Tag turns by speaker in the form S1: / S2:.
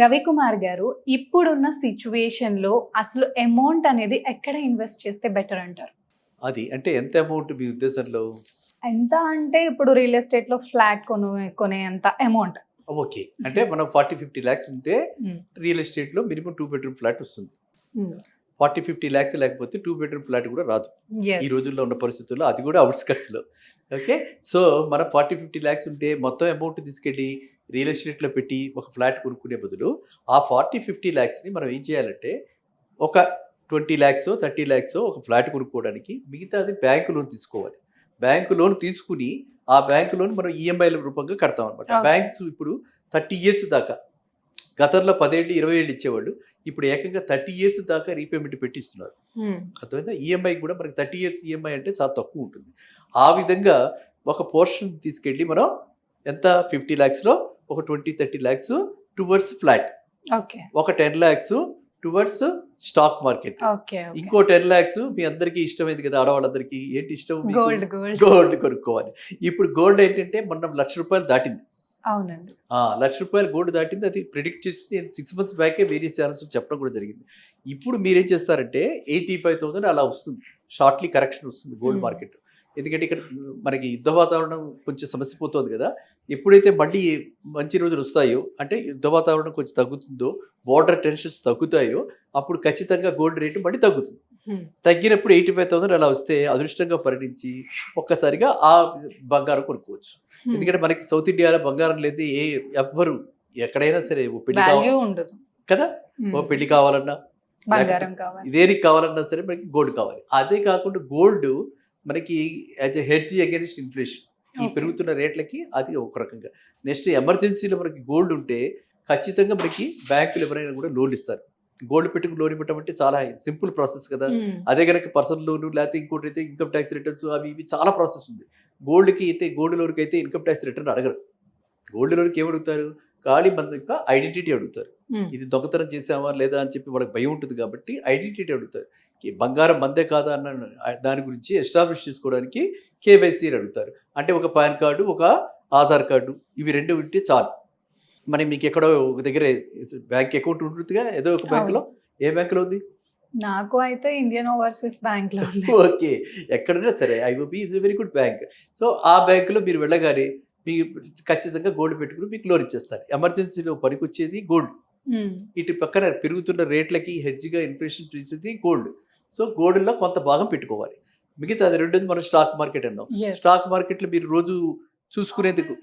S1: రవికుమార్ గారు ఇప్పుడున్న సిచ్యువేషన్లో అసలు అమౌంట్ అనేది ఎక్కడ ఇన్వెస్ట్ చేస్తే బెటర్ అంటారు?
S2: అది అంటే ఎంత అమౌంట్ మీ ఉద్దేశంలో?
S1: ఎంత అంటే ఇప్పుడు రియల్ ఎస్టేట్లో ఫ్లాట్ కొను కొనే అంత అమౌంట్
S2: ఓకే. అంటే మనం ఫార్టీ ఫిఫ్టీ ల్యాక్స్ ఉంటే రియల్ ఎస్టేట్లో మినిమం టూ బెడ్రూమ్ ఫ్లాట్ వస్తుంది. ఫార్టీ ఫిఫ్టీ ల్యాక్స్ లేకపోతే టూ బెడ్రూమ్ ఫ్లాట్ కూడా రాదు. ఈ రోజుల్లో ఉన్న పరిస్థితుల్లో అది కూడా అవుట్స్కట్స్లో ఓకే. సో మనం ఫార్టీ ఫిఫ్టీ ల్యాక్స్ ఉంటే మొత్తం అమౌంట్ తీసుకెళ్ళి రియల్ ఎస్టేట్లో పెట్టి ఒక ఫ్లాట్ కొనుక్కునే బదులు ఆ ఫార్టీ ఫిఫ్టీ ల్యాక్స్ని మనం ఏం చేయాలంటే ఒక ట్వంటీ ల్యాక్స్ థర్టీ ల్యాక్స్ ఒక ఫ్లాట్ కొనుక్కోవడానికి మిగతాది బ్యాంకు లోన్ తీసుకోవాలి. బ్యాంకు లోన్ తీసుకుని ఆ బ్యాంకు లోన్ మనం ఈఎంఐల రూపంగా కడతాం అనమాట. బ్యాంక్స్ ఇప్పుడు థర్టీ ఇయర్స్ దాకా గతంలో పదేళ్ళు ఇరవై ఏళ్ళు ఇచ్చేవాళ్ళు. ఇప్పుడు ఏకంగా థర్టీ ఇయర్స్ దాకా రీపేమెంట్ పెట్టిస్తున్నారు. అర్థమైందా? ఈఎంఐ కూడా మనకి థర్టీ ఇయర్స్ ఈఎంఐ అంటే చాలా తక్కువ ఉంటుంది. ఆ విధంగా ఒక పోర్షన్ తీసుకెళ్ళి మనం ఎంత? ఫిఫ్టీ ల్యాక్స్లో ఒక twenty thirty lakhs towards flat.
S1: Okay.
S2: ఒక ten lakhs towards stock market.
S1: Okay
S2: ఇంకో టెన్ ల్యాక్స్ మీ అందరికీ ఇష్టమైంది కదా ఆడవాళ్ళందరికీ ఏంటి ఇష్టం
S1: గోల్డ్ గోల్డ్.
S2: కొనుక్కోవాలి. ఇప్పుడు గోల్డ్ ఏంటంటే మొన్న లక్ష రూపాయలు దాటింది.
S1: అవునండి.
S2: ఆ, లక్ష రూపాయలు గోల్డ్ దాటింది. అది ప్రిడిక్ట్ చేసి నేను సిక్స్ మంత్స్ బ్యాకే వేరియస్ ఛానల్స్ చెప్పడం కూడా జరిగింది. ఇప్పుడు మీరేం చేస్తారంటే ఎయిటీ ఫైవ్ థౌసండ్ అలా వస్తుంది. షార్ట్లీ కరెక్షన్ వస్తుంది గోల్డ్. మార్కెట్. ఎందుకంటే ఇక్కడ మనకి యుద్ధ వాతావరణం కొంచెం సమస్య పోతుంది కదా. ఎప్పుడైతే మళ్ళీ మంచి రోజులు వస్తాయో అంటే యుద్ధ వాతావరణం కొంచెం తగ్గుతుందో బోర్డర్ టెన్షన్స్ తగ్గుతాయో అప్పుడు ఖచ్చితంగా గోల్డ్ రేటు మళ్ళీ తగ్గుతుంది. తగ్గినప్పుడు ఎయిటీ ఫైవ్ థౌసండ్ అలా వస్తే అదృష్టంగా పరిణించి ఒక్కసారిగా ఆ బంగారం కొనుక్కోవచ్చు. ఎందుకంటే మనకి సౌత్ ఇండియాలో బంగారం లేదు ఏ ఎవ్వరు ఎక్కడైనా సరే ఓ పెళ్ళి కావాలి కదా? ఓ పెళ్ళి కావాలన్నా
S1: బంగారం కావాలి.
S2: దేనికి కావాలన్నా సరే మనకి గోల్డ్ కావాలి. అదే కాకుండా గోల్డ్ మనకి as a hedge against inflation ఈ. పెరుగుతున్న రేట్లకి అది ఒక రకంగా. నెక్స్ట్ ఎమర్జెన్సీలో మనకి గోల్డ్ ఉంటే ఖచ్చితంగా మనకి బ్యాంకులు ఎవరైనా కూడా లోన్ ఇస్తారు. గోల్డ్ పెట్టుకుని లోన్ ఇవ్వటం చాలా సింపుల్ ప్రాసెస్ కదా.
S1: Hmm.
S2: అదే కనుక పర్సనల్ లోన్ లేకపోతే ఇంకోటి అయితే ఇన్కమ్ ట్యాక్స్ రిటర్న్స్ అవి ఇవి చాలా ప్రాసెస్ ఉంది. గోల్డ్కి అయితే గోల్డ్ లోన్కి అయితే ఇన్కమ్ ట్యాక్స్ రిటర్న్ అడగరు. గోల్డ్ లోన్కి ఏం మన యొక్క ఐడెంటిటీ అడుగుతారు. ఇది దొంగతనం చేసామా లేదా అని చెప్పి వాళ్ళకి భయం ఉంటుంది కాబట్టి ఐడెంటిటీ అడుగుతారు. బంగారం మందే కాదా అన్న దాని గురించి ఎస్టాబ్లిష్ చేసుకోవడానికి కేవైసీ అడుగుతారు. అంటే ఒక పాన్ కార్డు ఒక ఆధార్ కార్డు ఇవి రెండు ఉంటే చాలు. మరి మీకు ఎక్కడో ఒక దగ్గర బ్యాంక్ అకౌంట్ ఉంటుందిగా? ఏదో ఒక బ్యాంకులో? ఏ బ్యాంకులో ఉంది?
S1: నాకు అయితే ఇండియన్ ఓవర్సీస్ బ్యాంక్లో
S2: ఓకే. ఎక్కడైనా సరే IOB is very good bank. So ఆ బ్యాంకులో మీరు వెళ్ళగానే మీకు ఖచ్చితంగా గోల్డ్ పెట్టుకుని మీకు లోన్ ఇచ్చేస్తారు. ఎమర్జెన్సీలో పనికొచ్చేది గోల్డ్. ఇటు పక్కన పెరుగుతున్న రేట్లకి హెడ్జ్గా ఇన్ఫ్లేషన్ చేసేది గోల్డ్ సో గోల్డ్లో కొంత భాగం పెట్టుకోవాలి. మిగతా అది రెండోది మనం స్టాక్ మార్కెట్ అన్నాం. స్టాక్ మార్కెట్లో మీరు రోజు చూసుకునేందుకు